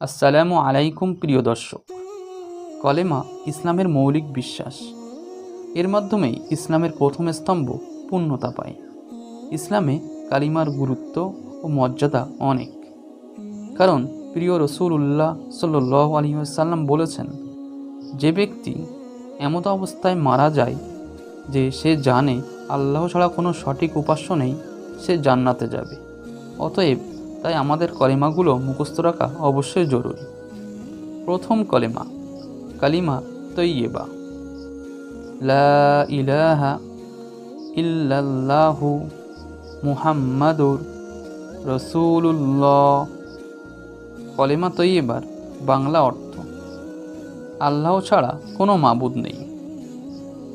আসসালামু আলাইকুম, প্রিয় দর্শক। কলেমা, ইসলামের মৌলিক বিশ্বাস। এর মাধ্যমেই ইসলামের প্রথম স্তম্ভ পূর্ণতা পায়। ইসলামে কালিমার গুরুত্ব ও মর্যাদা অনেক। কারণ প্রিয় রসুল উল্লাহ সাল্লাহ আলহিহাসাল্লাম বলেছেন, যে ব্যক্তি এমত অবস্থায় মারা যায় যে সে জানে আল্লাহ ছাড়া কোনো সঠিক উপাস্য নেই, সে জান্নাতে যাবে। অতএব তাই আমাদের কলেমাগুলো মুখস্থ রাখা অবশ্যই জরুরি। প্রথম কলেমা, কালিমা তৈয়েবা। লা ইলাহা ইল্লাল্লাহু মুহাম্মাদুর রসুল্লাহ কলেমা তৈয়েবার বাংলা অর্থ, আল্লাহ ছাড়া কোনো মাবুদ নেই।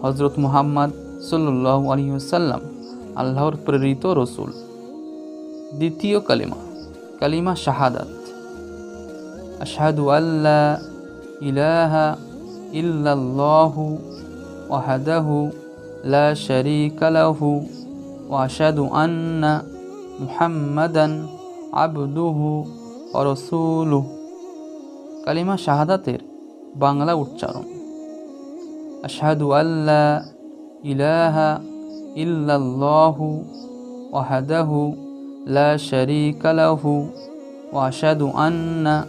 হজরত মুহাম্মদ সাল্লাহ আলহিহসাল্লাম আল্লাহর প্রেরিত রসুল। দ্বিতীয় কালিমা কালিমা শাহাদাত আশহাদু আল্লা ইলাহা ইল্লাল্লাহু ওয়াহদাহু লা শারীকা লাহু ওয়া আশহাদু আন্না মুহাম্মাদান আবদুহু ওয়া রাসূলুহু কালিমা শাহাদাতের বাংলা উচ্চারণ আশহাদু আল্লা ইলাহা ইল্লাল্লাহু ওয়াহদাহু লা শারীকা লাহু ওয়া আশহাদু আন্না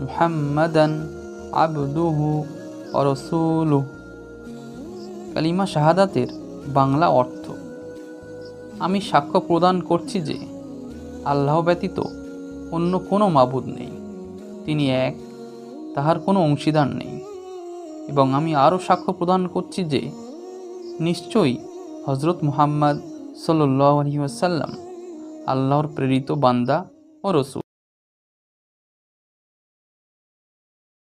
মুহাম্মাদান আবদুহু ওয়া রাসূলুহু কালিমা শাহাদাতের বাংলা অর্থ, আমি সাক্ষ্য প্রদান করছি যে আল্লাহ ব্যতীত অন্য কোনো মাবুদ নেই। তিনি এক, তাহার কোনো অংশীদার নেই। এবং আমি আরও সাক্ষ্য প্রদান করছি যে নিশ্চয়ই হজরত মুহাম্মদ সাল্লাহ আলহিহাসাল্লাম আল্লাহর প্রেরিত বান্দা ও রসুল।